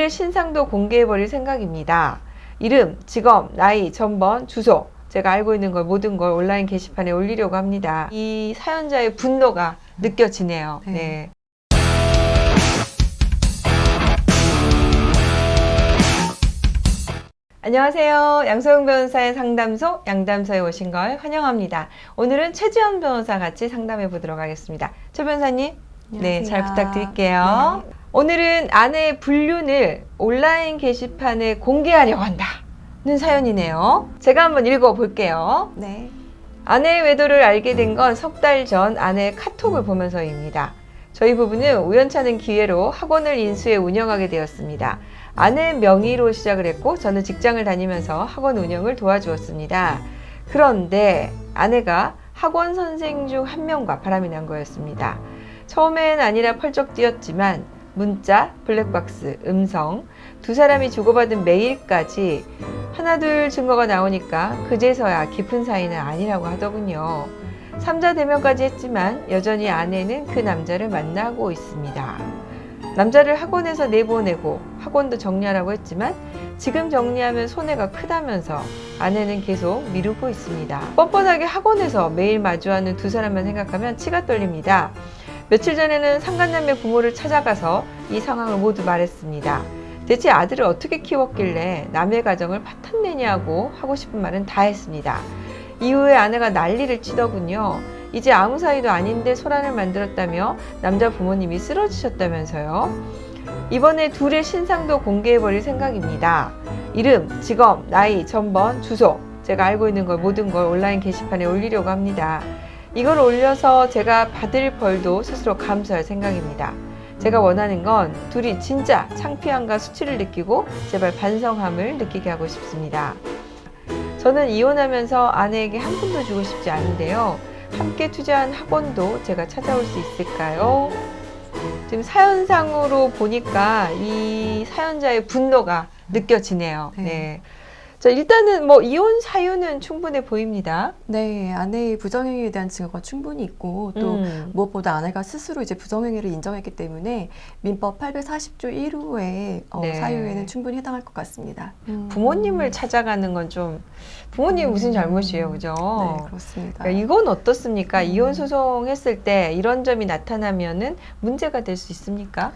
둘의 신상도 공개해버릴 생각입니다. 이름, 직업, 나이, 전번, 주소. 제가 알고 있는 걸 모든 걸 온라인 게시판에 올리려고 합니다. 이 사연자의 분노가 느껴지네요. 네. 네. 안녕하세요. 양소영 변호사의 상담소 양담소에 오신 걸 환영합니다. 오늘은 최지연 변호사 같이 상담해 보도록 하겠습니다. 최 변호사님, 네, 잘 안녕하세요. 부탁드릴게요. 네. 오늘은 아내의 불륜을 온라인 게시판에 공개하려고 한다는 사연이네요. 제가 한번 읽어 볼게요. 네. 아내의 외도를 알게 된 건 석 달 전 아내의 카톡을 보면서입니다. 저희 부부는 우연찮은 기회로 학원을 인수해 운영하게 되었습니다. 아내의 명의로 시작을 했고 저는 직장을 다니면서 학원 운영을 도와주었습니다. 그런데 아내가 학원 선생 중 한 명과 바람이 난 거였습니다. 처음엔 아니라 펄쩍 뛰었지만 문자, 블랙박스, 음성 두 사람이 주고받은 메일까지 하나둘 증거가 나오니까 그제서야 깊은 사이는 아니라고 하더군요. 삼자 대면까지 했지만 여전히 아내는 그 남자를 만나고 있습니다. 남자를 학원에서 내보내고 학원도 정리하라고 했지만 지금 정리하면 손해가 크다면서 아내는 계속 미루고 있습니다. 뻔뻔하게 학원에서 매일 마주하는 두 사람만 생각하면 치가 떨립니다. 며칠 전에는 상간남매 부모를 찾아가서 이 상황을 모두 말했습니다. 대체 아들을 어떻게 키웠길래 남의 가정을 파탄내냐고 하고 싶은 말은 다 했습니다. 이후에 아내가 난리를 치더군요. 이제 아무 사이도 아닌데 소란을 만들었다며 남자 부모님이 쓰러지셨다면서요. 이번에 둘의 신상도 공개해버릴 생각입니다. 이름, 직업, 나이, 전번, 주소. 제가 알고 있는 걸 모든 걸 온라인 게시판에 올리려고 합니다. 이걸 올려서 제가 받을 벌도 스스로 감수할 생각입니다. 제가 원하는 건 둘이 진짜 창피함과 수치를 느끼고 제발 반성함을 느끼게 하고 싶습니다. 저는 이혼하면서 아내에게 한 푼도 주고 싶지 않은데요. 함께 투자한 학원도 제가 찾아올 수 있을까요? 지금 사연상으로 보니까 이 사연자의 분노가 느껴지네요. 네. 네. 자, 일단은 뭐 이혼 사유는 충분해 보입니다. 네, 아내의 부정행위에 대한 증거가 충분히 있고 또 음. 무엇보다 아내가 스스로 이제 부정행위를 인정했기 때문에 민법 840조 1호의 어, 네. 사유에는 충분히 해당할 것 같습니다. 부모님을 찾아가는 건 좀 부모님이 음. 무슨 잘못이에요, 그죠? 네, 그렇습니다. 그러니까 이건 어떻습니까? 음. 이혼 소송했을 때 이런 점이 나타나면은 문제가 될 수 있습니까?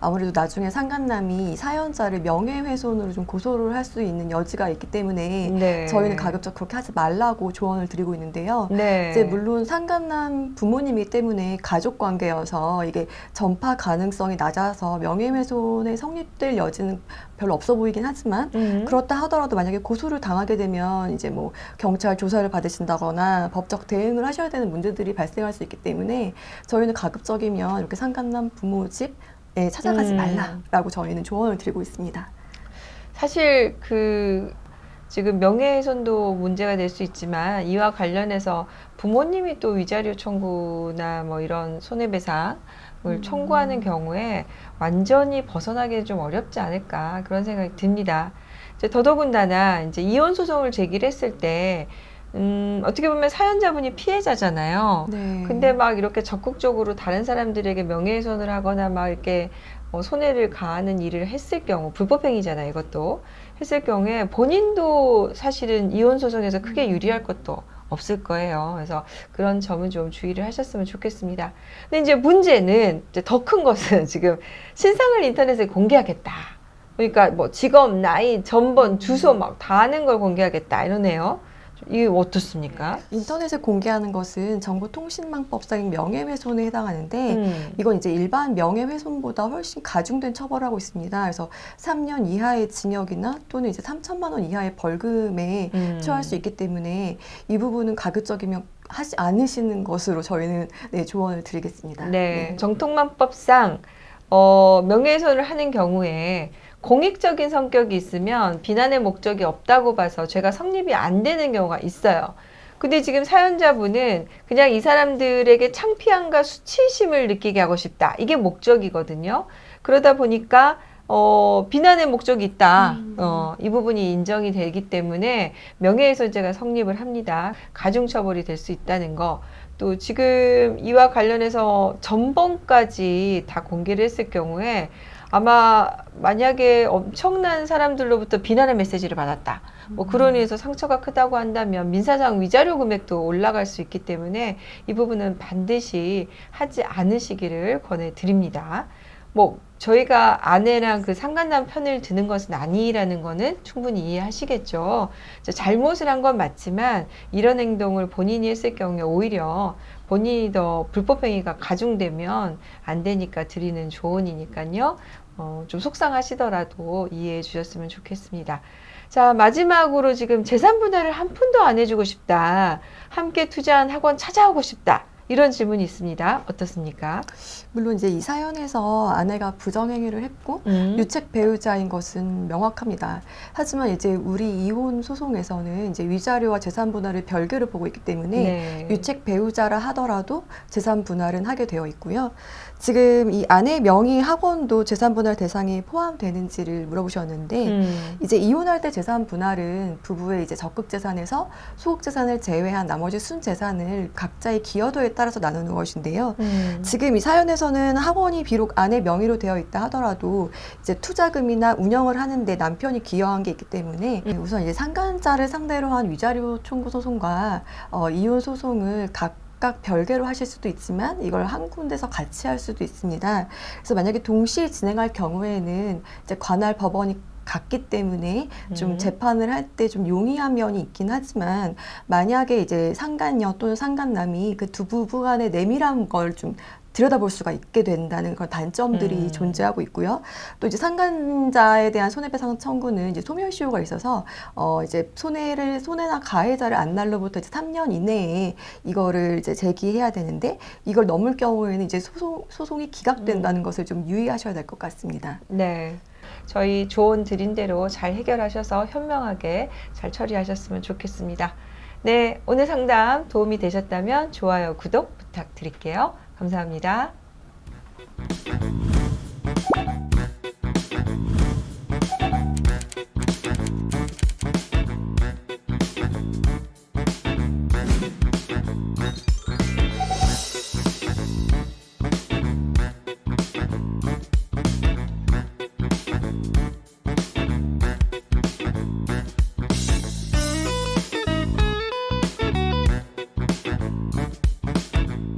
아무래도 나중에 상간남이 사연자를 명예훼손으로 좀 고소를 할 수 있는 여지가 있기 때문에 네. 저희는 가급적 그렇게 하지 말라고 조언을 드리고 있는데요. 네. 이제 물론 상간남 부모님이기 때문에 가족 관계여서 이게 전파 가능성이 낮아서 명예훼손에 성립될 여지는 별로 없어 보이긴 하지만 음. 그렇다 하더라도 만약에 고소를 당하게 되면 이제 뭐 경찰 조사를 받으신다거나 법적 대응을 하셔야 되는 문제들이 발생할 수 있기 때문에 저희는 가급적이면 이렇게 상간남 부모 집에 찾아가지 음. 말라라고 저희는 조언을 드리고 있습니다. 사실 그 지금 명예훼손도 문제가 될 수 있지만 이와 관련해서 부모님이 또 위자료 청구나 뭐 이런 손해배상을 음. 청구하는 경우에 완전히 벗어나기 좀 어렵지 않을까 그런 생각이 듭니다. 이제 더더군다나 이제 이혼 소송을 제기를 했을 때 음, 어떻게 보면 사연자분이 피해자잖아요. 네. 근데 막 이렇게 적극적으로 다른 사람들에게 명예훼손을 하거나 막 이렇게 어, 손해를 가하는 일을 했을 경우 불법행위잖아요 이것도. 했을 경우에 본인도 사실은 이혼 소송에서 크게 유리할 것도 없을 거예요. 그래서 그런 점은 좀 주의를 하셨으면 좋겠습니다. 근데 이제 문제는 더 큰 것은 지금 신상을 인터넷에 공개하겠다. 그러니까 뭐 직업 나이 전번 주소 막다 아는 걸 공개하겠다 이러네요 이게 어떻습니까? 인터넷에 공개하는 것은 정보통신망법상 명예훼손에 해당하는데 음. 이건 이제 일반 명예훼손보다 훨씬 가중된 처벌을 하고 있습니다. 그래서 3년 이하의 징역이나 또는 이제 3천만 원 이하의 벌금에 음. 처할 수 있기 때문에 이 부분은 가급적이면 하지 않으시는 것으로 저희는 네, 조언을 드리겠습니다. 네, 정통만법상 어, 명예훼손을 하는 경우에 공익적인 성격이 있으면 비난의 목적이 없다고 봐서 죄가 성립이 안 되는 경우가 있어요. 근데 지금 사연자분은 그냥 이 사람들에게 창피함과 수치심을 느끼게 하고 싶다. 이게 목적이거든요. 그러다 보니까 어, 비난의 목적이 있다. 음. 어, 이 부분이 인정이 되기 때문에 명예훼손죄가 성립을 합니다. 가중처벌이 될 수 있다는 거. 또 지금 이와 관련해서 전번까지 다 공개를 했을 경우에 아마 만약에 엄청난 사람들로부터 비난의 메시지를 받았다. 뭐 그런 의해서 상처가 크다고 한다면 민사상 위자료 금액도 올라갈 수 있기 때문에 이 부분은 반드시 하지 않으시기를 권해드립니다. 뭐 저희가 아내랑 그 상간남 편을 드는 것은 아니라는 거는 충분히 이해하시겠죠. 저 잘못을 한 건 맞지만 이런 행동을 본인이 했을 경우에 오히려 본인이 더 불법 행위가 가중되면 안 되니까 드리는 조언이니까요. 어, 좀 속상하시더라도 이해해 주셨으면 좋겠습니다. 자, 마지막으로 지금 재산 분할을 한 푼도 안 해주고 싶다. 함께 투자한 학원 찾아오고 싶다. 이런 질문이 있습니다. 어떻습니까? 물론 이제 이 사연에서 아내가 부정행위를 했고 음. 유책 배우자인 것은 명확합니다. 하지만 이제 우리 이혼 소송에서는 이제 위자료와 재산 분할을 별개로 보고 있기 때문에 네. 유책 배우자라 하더라도 재산 분할은 하게 되어 있고요. 지금 이 아내 명의 학원도 재산 분할 대상에 포함되는지를 물어보셨는데 음. 이제 이혼할 때 재산 분할은 부부의 이제 적극 재산에서 소극 재산을 제외한 나머지 순 재산을 각자의 기여도에 따라서 나누는 것인데요. 음. 지금 이 사연에서는 학원이 비록 아내 명의로 되어 있다 하더라도 이제 투자금이나 운영을 하는데 남편이 기여한 게 있기 때문에 음. 우선 이제 상간자를 상대로 한 위자료 청구 소송과 어, 이혼 소송을 각 각 별개로 하실 수도 있지만 이걸 한 군데서 같이 할 수도 있습니다. 그래서 만약에 동시에 진행할 경우에는 이제 관할 법원이 같기 때문에 좀 음. 재판을 할 때 좀 용이한 면이 있긴 하지만 만약에 이제 상간녀 또는 상간남이 그 두 부부 간의 내밀한 걸 좀 들여다볼 수가 있게 된다는 그런 단점들이 음. 존재하고 있고요. 또 이제 상간자에 대한 손해배상 청구는 이제 소멸시효가 있어서 어 이제 손해를 손해나 가해자를 안 날로부터 이제 3년 이내에 이거를 이제 제기해야 되는데 이걸 넘을 경우에는 이제 소송 소송이 기각된다는 것을 좀 유의하셔야 될 것 같습니다. 네. 저희 조언 드린 대로 잘 해결하셔서 현명하게 잘 처리하셨으면 좋겠습니다. 네. 오늘 상담 도움이 되셨다면 좋아요, 구독 부탁드릴게요. 감사합니다.